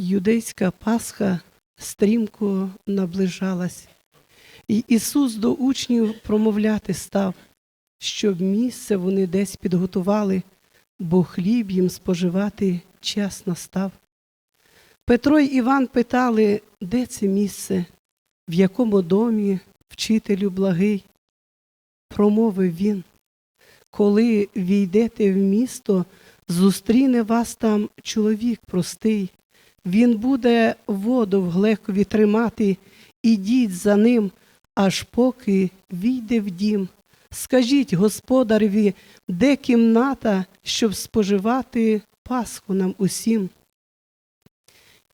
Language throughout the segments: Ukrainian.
Юдейська Пасха стрімко наближалась, і Ісус до учнів промовляти став, щоб місце вони десь підготували, бо хліб їм споживати час настав. Петро й Іван питали, де це місце, в якому домі вчителю благий. Промовив він, коли війдете в місто, зустріне вас там чоловік простий. Він буде воду в глекові тримати, ідіть за ним, аж поки війде в дім. Скажіть господареві, де кімната, щоб споживати Пасху нам усім.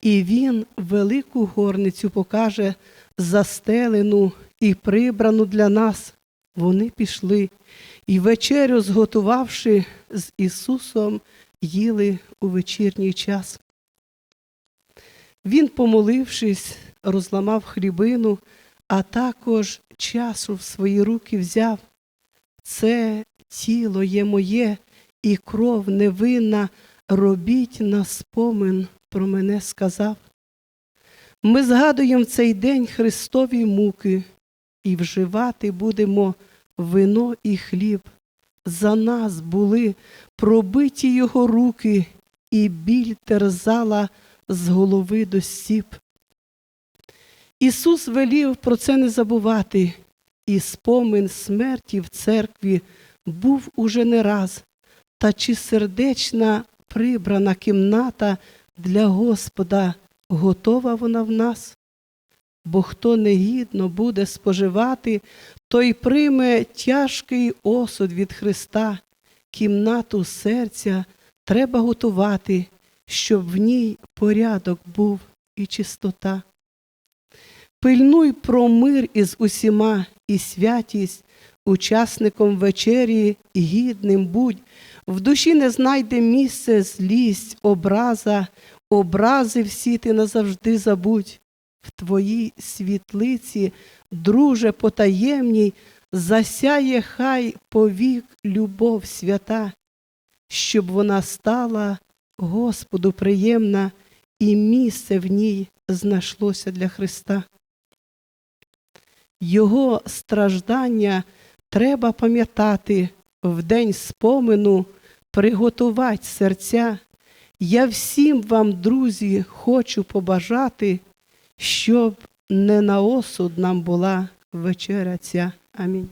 І він велику горницю покаже, застелену і прибрану для нас. Вони пішли, і вечерю, зготувавши з Ісусом, їли у вечірній час. Він, помолившись, розламав хлібину, а також часу в свої руки взяв. Це тіло є моє, і кров невинна, робіть на спомин про мене сказав. Ми згадуємо цей день Христові муки і вживати будемо вино і хліб. За нас були пробиті його руки, і біль терзала з голови до стіп. Ісус велів про це не забувати, і спомин смерті в церкві був уже не раз. Та чи сердечна прибрана кімната для Господа готова вона в нас? Бо хто негідно буде споживати, той прийме тяжкий осуд від Христа. Кімнату серця треба готувати, щоб в ній порядок був і чистота. Пильнуй про мир із усіма і святість, учасником вечері гідним будь, в душі не знайде місце злість, образа, образи всі ти назавжди забудь. В твоїй світлиці, друже потаємній, засяє хай повік любов свята, щоб вона стала Господу приємна, і місце в ній знайшлося для Христа. Його страждання треба пам'ятати в день спомину, приготувати серця. Я всім вам, друзі, хочу побажати, щоб не на осуд нам була вечеря ця. Амінь.